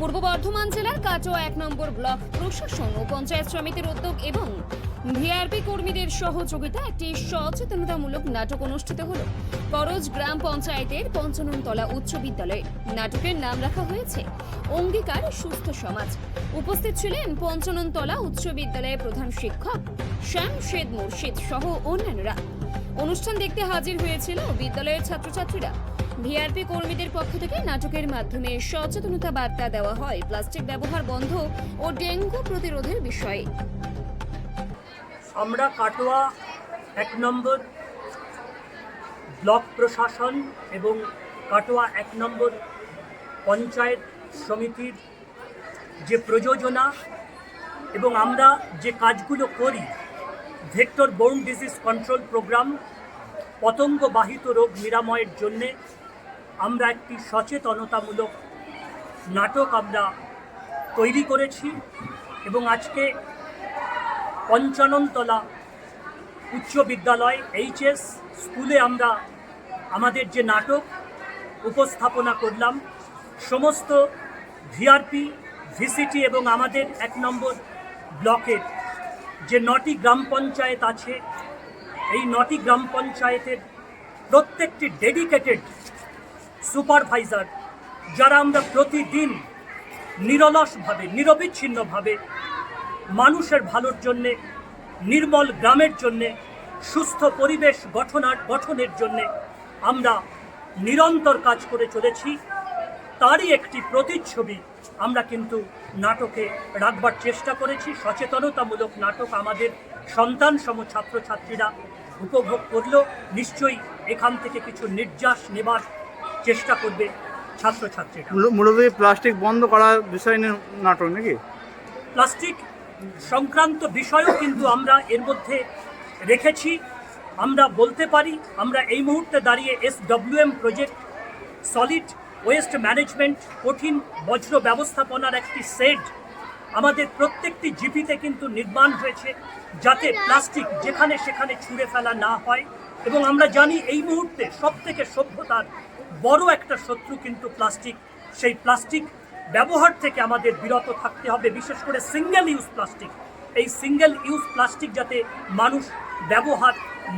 পূর্ব বর্ধমান জেলার কাটোয়া এক নম্বর ব্লক প্রশাসন ও পঞ্চায়েত সমিতির উদ্যোগ এবং ভিআরপি কর্মীদের সহযোগিতা একটি সচেতনতামূলক নাটক অনুষ্ঠিত হল। করজ গ্রাম পঞ্চায়েতের পঞ্চাননতলা উচ্চ বিদ্যালয়ে। নাটকের নাম রাখা হয়েছে, অঙ্গীকার সুস্থ সমাজ। উপস্থিত ছিলেন পঞ্চাননতলা উচ্চ বিদ্যালয়ের প্রধান শিক্ষক শ্যাম শেদ মুর্শিদ সহ অন্যান্যরা। অনুষ্ঠান দেখতে হাজির হয়েছিল বিদ্যালয়ের ছাত্রছাত্রীরা। ভিআরপি কর্মীদের পক্ষ থেকে নাটকের মাধ্যমে সচেতনতা বার্তা দেওয়া হয়। প্লাস্টিক ব্যবহার বন্ধ ও ডেঙ্গু প্রতিরোধের বিষয়ে। আমরা কাটোয়া এক নম্বর ব্লক প্রশাসন এবং কাটোয়া এক নম্বর পঞ্চায়েত সমিতির যে প্রযোজনা এবং আমরা যে কাজগুলো করি, vector borne disease control program, পতঙ্গবাহিত রোগ নিরাময়ের জন্যে আমরা একটি সচেতনতামূলক নাটক আমরা তৈরি করেছি এবং আজকে পঞ্চাননতলা উচ্চ বিদ্যালয় এইচএস স্কুলে আমরা আমাদের যে নাটক উপস্থাপনা করলাম, সমস্ত ভিআরপি, ভিসিটি এবং আমাদের এক নম্বর ব্লকের যে নটি গ্রাম পঞ্চায়েত আছে, এই নটি গ্রাম পঞ্চায়েতের প্রত্যেকটি ডেডিকেটেড সুপারভাইজার, যারা আমরা প্রতিদিন নিরলসভাবে, নিরবিচ্ছিন্নভাবে মানুষের ভালোর জন্যে, নির্মল গ্রামের জন্যে, সুস্থ পরিবেশ গঠনার, গঠনের জন্যে আমরা নিরন্তর কাজ করে চলেছি। তারই একটি প্রতিচ্ছবি আমরা কিন্তু নাটকে রাখবার চেষ্টা করেছি। সচেতনতামূলক নাটক আমাদের সন্তান সম ছাত্রছাত্রীরা উপভোগ করলেও নিশ্চয়ই এখান থেকে কিছু নির্যাস নেবার চেষ্টা করবে ছাত্রছাত্রীরা। মূল- মূলত প্লাস্টিক বন্ধ করার বিষয় নিয়ে নাটক নাকি? প্লাস্টিক সংক্রান্ত বিষয়ও কিন্তু আমরা এর মধ্যে রেখেছি। আমরা বলতে পারি আমরা এই মুহূর্তে দাঁড়িয়ে S WM project solid waste management কঠিন বজ্র ব্যবস্থাপনার একটি সেড আমাদের প্রত্যেকটি জিপিতে কিন্তু নির্মাণ হয়েছে যাতে প্লাস্টিক যেখানে সেখানে ছুঁড়ে ফেলা না হয়। এবং আমরা জানি এই মুহূর্তে সব থেকে সভ্যতার বড় একটা শত্রু কিন্তু প্লাস্টিক। সেই প্লাস্টিক ব্যবহার থেকে আমাদের বিরত থাকতে হবে বিশেষ করে সিঙ্গেল ইউজ প্লাস্টিক। এই সিঙ্গেল ইউজ প্লাস্টিক যাতে মানুষ ব্যবহার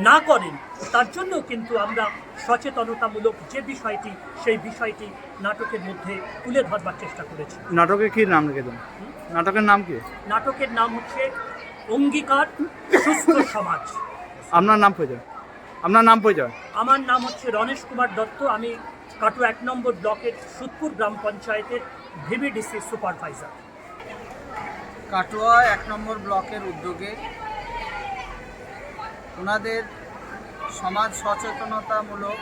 না করেন তার জন্য কিন্তু আমরা সচেতনতামূলক যে বিষয়টি সেই বিষয়টি নাটকের মধ্যে তুলে ধরবার চেষ্টা করেছি। নাটকে কি নাম রেখেছেন নাটকের নাম কি? নাটকের নাম হচ্ছে অঙ্গীকার সুস্থ সমাজ। আপনার নাম পরিচয় আপনার নাম পরিচয়? আমার নাম হচ্ছে রণেশ কুমার দত্ত। আমি কাটু এক নম্বর ব্লকের সুদপুর গ্রাম পঞ্চায়েতের ভিভিডিসি সুপারভাইজার। কাটোয়া এক নম্বর ব্লকের উদ্যোগে ওনাদের সমাজ সচেতনতামূলক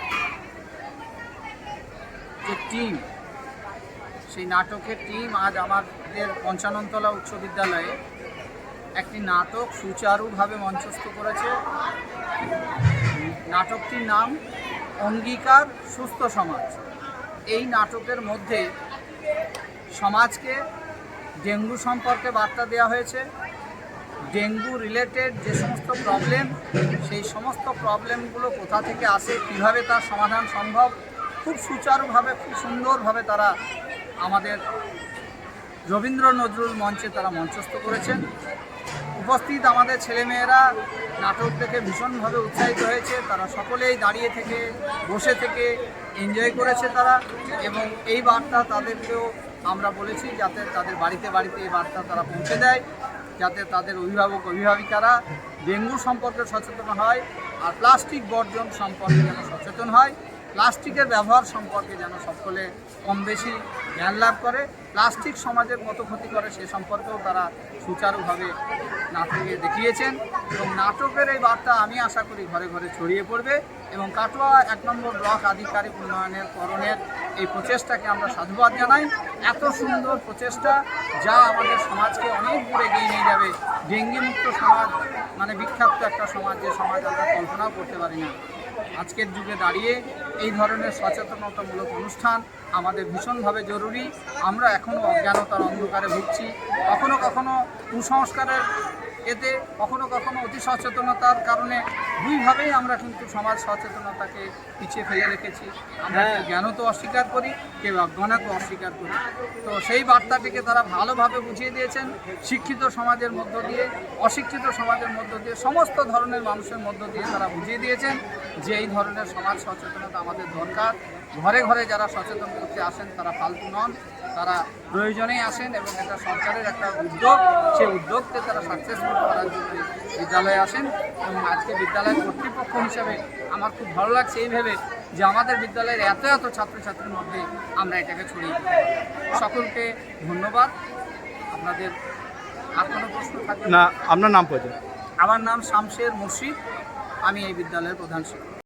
যে টিম সেই নাটকের টিম আজ আমাদের পঞ্চাননতলা উচ্চ বিদ্যালয়ে একটি নাটক সুচারুভাবে মঞ্চস্থ করেছে। নাটকটির নাম অঙ্গীকার সুস্থ সমাজ। এই নাটকের মধ্যে সমাজকে ডেঙ্গু সম্পর্কে বার্তা দেওয়া হয়েছে। ডেঙ্গু রিলেটেড যে সমস্ত প্রবলেম সেই সমস্ত প্রবলেমগুলো কোথা থেকে আসে, কীভাবে তার সমাধান সম্ভব, খুব সুচারুভাবে, খুব সুন্দরভাবে তারা আমাদের রবীন্দ্র নজরুল মঞ্চে তারা মঞ্চস্থ করেছেন। উপস্থিত আমাদের ছেলেমেয়েরা, নাটক দেখে ভীষণভাবে উৎসাহিত হয়েছে। তারা সকলেই দাঁড়িয়ে থেকে, বসে থেকে এনজয় করেছে তারা এবং এই বার্তা তাদেরকেও আমরা বলেছি যাতে তাদের বাড়িতে বাড়িতে এই বার্তা তারা পৌঁছে দেয়, যাতে তাদের অভিভাবক, অভিভাবিকারা ডেঙ্গু সম্পর্কে সচেতন হয় আর প্লাস্টিক বর্জন সম্পর্কে যেন সচেতন হয়। প্লাস্টিকের ব্যবহার সম্পর্কে যেন সকলে কম বেশি জ্ঞান লাভ করে, প্লাস্টিক সমাজের কত ক্ষতি করে সে সম্পর্কেও তারা সুচারুভাবে নাটকে দেখিয়েছেন এবং নাটকের এই বার্তা আমি আশা করি ঘরে ঘরে ছড়িয়ে পড়বে এবং কাটোয়া এক নম্বর ব্লক আধিকারিক উন্নয়নের করণের এই প্রচেষ্টাকে আমরা সাধুবাদ জানাই। এত সুন্দর প্রচেষ্টা যা আমাদের সমাজকে অনেক দূরে এগিয়ে নিয়ে যাবে। ডেঙ্গি মুক্ত সমাজ মানে বিখ্যাত একটা সমাজ যে সমাজ আমরা কল্পনাও করতে পারি না। আজকের যুগে দাঁড়িয়ে এই ধরনের সচেতনতামূলক অনুষ্ঠান আমাদের ভীষণভাবে জরুরি। আমরা এখনও অজ্ঞানতার অন্ধকারে ভুগছি। কখনো কখনো কুসংস্কারের এতে কখনো কখনো অতি সচেতনতার কারণে দুইভাবেই আমরা কিন্তু সমাজ সচেতনতাকে পিছিয়ে ফেলে রেখেছি। আমরা কেউ জ্ঞানত অস্বীকার করি কেউ অজ্ঞানত অস্বীকার করি। তো সেই বার্তাটিকে তারা ভালোভাবে বুঝিয়ে দিয়েছেন। শিক্ষিত সমাজের মধ্য দিয়ে অশিক্ষিত সমাজের মধ্য দিয়ে সমস্ত ধরনের মানুষের মধ্য দিয়ে তারা বুঝিয়ে দিয়েছেন যে এই ধরনের সমাজ সচেতনতা আমাদের দরকার। ঘরে ঘরে যারা সচেতন করতে আসেন তারা ফালতু নন তারা প্রয়োজনেই আসেন এবং এটা সরকারের একটা উদ্যোগ। সেই উদ্যোগকে তারা সাকসেসফুল করার জন্য বিদ্যালয়ে আসেন এবং আজকে বিদ্যালয়ের কর্তৃপক্ষ হিসাবে আমার খুব ভালো লাগছে এই ভেবে যে আমাদের বিদ্যালয়ের এত এত ছাত্রছাত্রীর মধ্যে আমরা এটাকে ছড়িয়ে দিতে সকলকে ধন্যবাদ। আপনাদের আর কোনো প্রশ্ন থাকলে না আপনার নাম পরিচয় আমার নাম শামশের মুর্শিদ। আমি এই বিদ্যালয়ের প্রধান শিক্ষক।